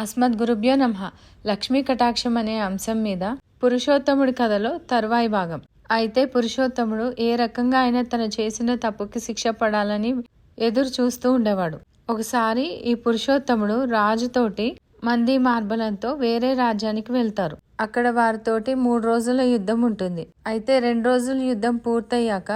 అస్మద్ గురుభ్యో నమ. లక్ష్మీ కటాక్షం అనే అంశం మీద పురుషోత్తముడి కథలో తర్వాయి భాగం. అయితే పురుషోత్తముడు ఏ రకంగా అయినా తన చేసిన తప్పుకి శిక్ష పడాలని ఎదురు చూస్తూ ఉండేవాడు. ఒకసారి ఈ పురుషోత్తముడు రాజుతోటి మంది మార్బలంతో వేరే రాజ్యానికి వెళ్తారు. అక్కడ వారితోటి మూడు రోజుల యుద్ధం ఉంటుంది. అయితే రెండు రోజుల యుద్ధం పూర్తయ్యాక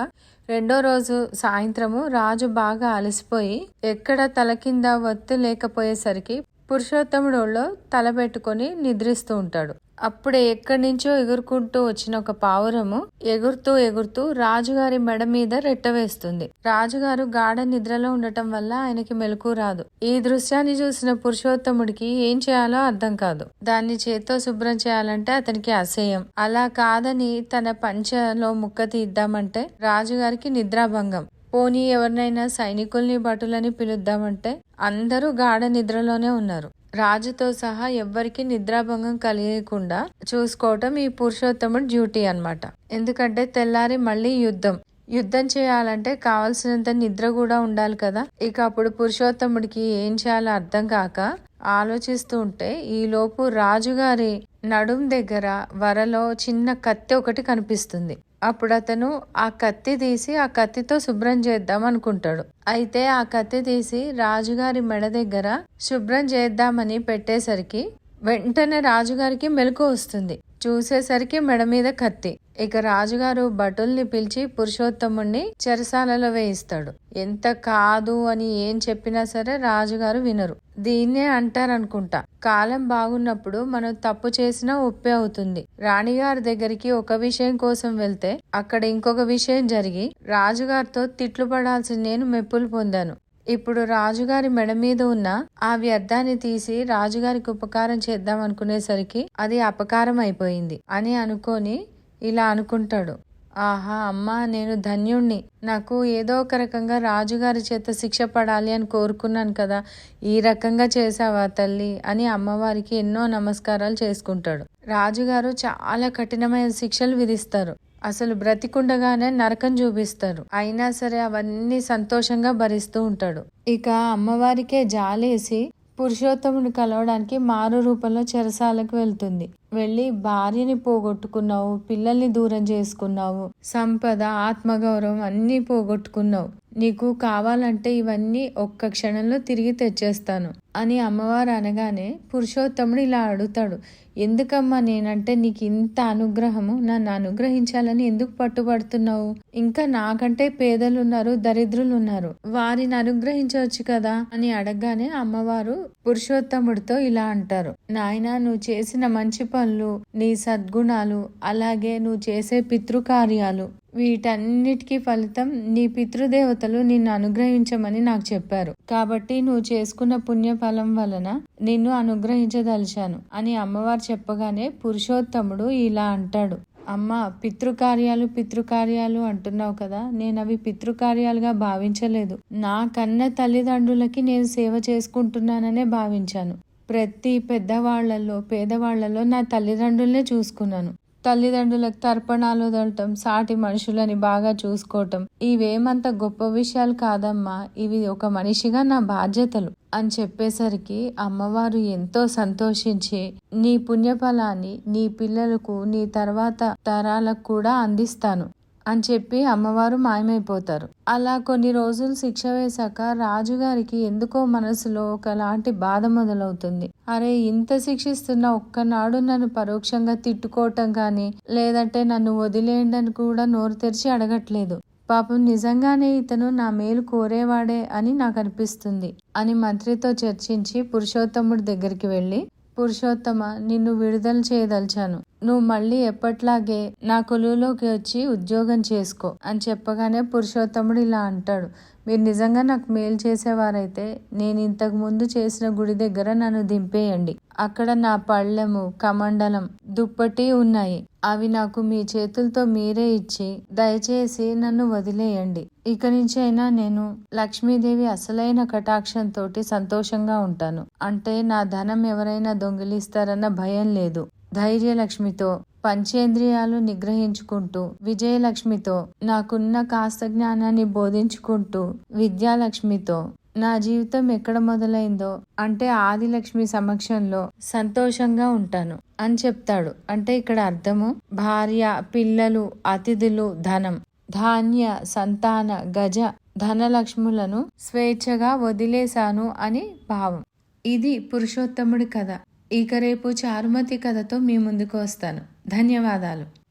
రెండో రోజు సాయంత్రము రాజు బాగా అలసిపోయి ఎక్కడ తల కింద ఒత్తు లేకపోయేసరికి పురుషోత్తముడోళ్ళో తల పెట్టుకొని నిద్రిస్తూ ఉంటాడు. అప్పుడే ఎక్కడి నుంచో ఎగురుకుంటూ వచ్చిన ఒక పావురము ఎగురుతూ ఎగురుతూ రాజుగారి మెడ మీద రెట్టవేస్తుంది రాజుగారు గాఢ నిద్రలో ఉండటం వల్ల ఆయనకి మెలకు రాదు. ఈ దృశ్యాన్ని చూసిన పురుషోత్తముడికి ఏం చేయాలో అర్థం కాదు. దాన్ని చేత్తో శుభ్రం చేయాలంటే అతనికి అసహ్యం. అలా కాదని తన పంచలో ముక్క తీద్దామంటే రాజుగారికి నిద్రాభంగం. పోనీ ఎవరినైనా సైనికుల్ని భటులని పిలుద్దామంటే అందరూ గాఢ నిద్రలోనే ఉన్నారు. రాజుతో సహా ఎవ్వరికి నిద్రాభంగం కలిగకుండా చూసుకోవటం ఈ పురుషోత్తముడి డ్యూటీ అన్నమాట. ఎందుకంటే తెల్లారి మళ్ళీ యుద్ధం. యుద్ధం చేయాలంటే కావలసినంత నిద్ర కూడా ఉండాలి కదా. ఇక అప్పుడు పురుషోత్తముడికి ఏం చేయాలో అర్థం కాక ఆలోచిస్తూ ఉంటే ఈలోపు రాజుగారి నడుం దగ్గర వరలో చిన్న కత్తి ఒకటి కనిపిస్తుంది. అప్పుడు అతను ఆ కత్తి తీసి ఆ కత్తితో శుభ్రం చేద్దాం అనుకుంటాడు. అయితే ఆ కత్తి తీసి రాజుగారి మెడ దగ్గర శుభ్రం చేద్దామని పెట్టేసరికి వెంటనే రాజుగారికి మెలకు వస్తుంది. చూసేసరికి మెడ మీద కత్తి. ఇక రాజుగారు భటుల్ని పిలిచి పురుషోత్తముణ్ణి చెరసాలలో వేయిస్తాడు. ఎంత కాదు అని ఏం చెప్పినా సరే రాజుగారు వినరు. దీన్నే అంటారనుకుంటా. కాలం బాగున్నప్పుడు మనం తప్పు చేసినా ఒప్పే అవుతుంది. రాణిగారి దగ్గరికి ఒక విషయం కోసం వెళ్తే అక్కడ ఇంకొక విషయం జరిగి రాజుగారితో తిట్లు పడాల్సి నేను మెప్పులు పొందాను. ఇప్పుడు రాజుగారి మెడ మీద ఉన్న ఆ వ్యర్థాన్ని తీసి రాజుగారికి ఉపకారం చేద్దాం అనుకునేసరికి అది అపకారం అయిపోయింది అని అనుకొని ఇలా అనుకుంటాడు. ఆహా అమ్మా నేను ధన్యుణ్ణి. నాకు ఏదో ఒక రకంగా రాజుగారి చేత శిక్ష పడాలి అని కోరుకున్నాను కదా. ఈ రకంగా చేసావా తల్లి? అని అమ్మవారికి ఎన్నో నమస్కారాలు చేసుకుంటాడు. రాజుగారు చాలా కఠినమైన శిక్షలు విధిస్తారు. అసలు బ్రతికుండగానే నరకం చూపిస్తారు. అయినా సరే అవన్నీ సంతోషంగా భరిస్తూ ఉంటాడు. ఇక అమ్మవారికే జాలేసి పురుషోత్తముని కలవడానికి మారు రూపంలో చెరసాలకు వెళ్తుంది. వెళ్ళి భార్యని పోగొట్టుకున్నావు పిల్లల్ని దూరం చేసుకున్నావు సంపద ఆత్మగౌరవం అన్నీ పోగొట్టుకున్నావు. నీకు కావాలంటే ఇవన్నీ ఒక్క క్షణంలో తిరిగి తెచ్చేస్తాను అని అమ్మవారు అనగానే పురుషోత్తముడు ఇలా అడుగుతాడు. ఎందుకమ్మా నేనంటే నీకు ఇంత అనుగ్రహము నన్ను అనుగ్రహించాలని ఎందుకు పట్టుబడుతున్నావు? ఇంకా నాకంటే పేదలు ఉన్నారు దరిద్రులు ఉన్నారు వారిని అనుగ్రహించవచ్చు కదా అని అడగగానే అమ్మవారు పురుషోత్తముడితో ఇలా అంటారు. నాయన నువ్వు చేసిన మంచి పనులు నీ సద్గుణాలు అలాగే నువ్వు చేసే పితృకార్యాలు. వీటన్నిటికీ ఫలితం నీ పితృదేవతలు నిన్ను అనుగ్రహించమని నాకు చెప్పారు. కాబట్టి నువ్వు చేసుకున్న పుణ్యఫలం వలన నిన్ను అనుగ్రహించదలిచాను అని అమ్మవారు చెప్పగానే పురుషోత్తముడు ఇలా అంటాడు. అమ్మ పితృకార్యాలు పితృకార్యాలు అంటున్నావు కదా నేను అవి పితృకార్యాలుగా భావించలేదు. నా కన్న తల్లిదండ్రులకి నేను సేవ చేసుకుంటున్నాననే భావించాను. ప్రతి పెద్దవాళ్ళలో పేదవాళ్ళలో నా తల్లిదండ్రులనే చూసుకున్నాను. తల్లిదండ్రులకు తర్పణాలు వదలటం సాటి మనుషులని బాగా చూసుకోవటం ఇవేమంత గొప్ప విషయాలు కాదమ్మా ఇవి ఒక మనిషిగా నా బాధ్యతలు అని చెప్పేసరికి అమ్మవారు ఎంతో సంతోషించి నీ పుణ్యఫలాన్ని నీ పిల్లలకు నీ తర్వాత తరాలకు కూడా అందిస్తాను. అని చెప్పి అమ్మవారు మాయమైపోతారు. అలా కొన్ని రోజులు శిక్ష వేశాక రాజుగారికి ఎందుకో మనసులో ఒకలాంటి బాధ మొదలవుతుంది. అరే ఇంత శిక్షిస్తున్న ఒక్కనాడు నన్ను పరోక్షంగా తిట్టుకోవటం కానీ లేదంటే నన్ను వదిలేయండి అని కూడా నోరు తెరిచి అడగట్లేదు. పాపం నిజంగానే ఇతను నా మేలు కోరేవాడే అని నాకు అనిపిస్తుంది అని మంత్రితో చర్చించి పురుషోత్తముడి దగ్గరికి వెళ్ళి పురుషోత్తమ నిన్ను విడుదల చేయదలిచాను. నువ్వు మళ్ళీ ఎప్పట్లాగే నా కొలువులోకి వచ్చి ఉద్యోగం చేసుకో అని చెప్పగానే పురుషోత్తముడు ఇలా అంటాడు. మీరు నిజంగా నాకు మేలు చేసేవారైతే నేను ఇంతకు ముందు చేసిన గుడి దగ్గర నన్ను దింపేయండి. అక్కడ నా పళ్ళెము కమండలం దుప్పటి ఉన్నాయి. అవి నాకు మీ చేతులతో మీరే ఇచ్చి దయచేసి నన్ను వదిలేయండి. ఇక నుంచైనా అయినా నేను లక్ష్మీదేవి అసలైన కటాక్షంతో సంతోషంగా ఉంటాను. అంటే నా ధనం ఎవరైనా దొంగిలిస్తారన్న భయం లేదు. ధైర్యలక్ష్మితో పంచేంద్రియాలు నిగ్రహించుకుంటూ విజయలక్ష్మితో నాకున్న కాస్త జ్ఞానాన్ని బోధించుకుంటూ విద్యాలక్ష్మితో నా జీవితం ఎక్కడ మొదలైందో అంటే ఆదిలక్ష్మి సమక్షంలో సంతోషంగా ఉంటాను అని చెప్తాడు. అంటే ఇక్కడ అర్థము భార్య పిల్లలు అతిథులు ధనం ధాన్య సంతాన గజ ధనలక్ష్ములను స్వేచ్ఛగా వదిలేశాను అని భావం. ఇది పురుషోత్తముడి కథ. ఇక రేపు చారుమతి కథతో మీ ముందుకు వస్తాను. ధన్యవాదాలు.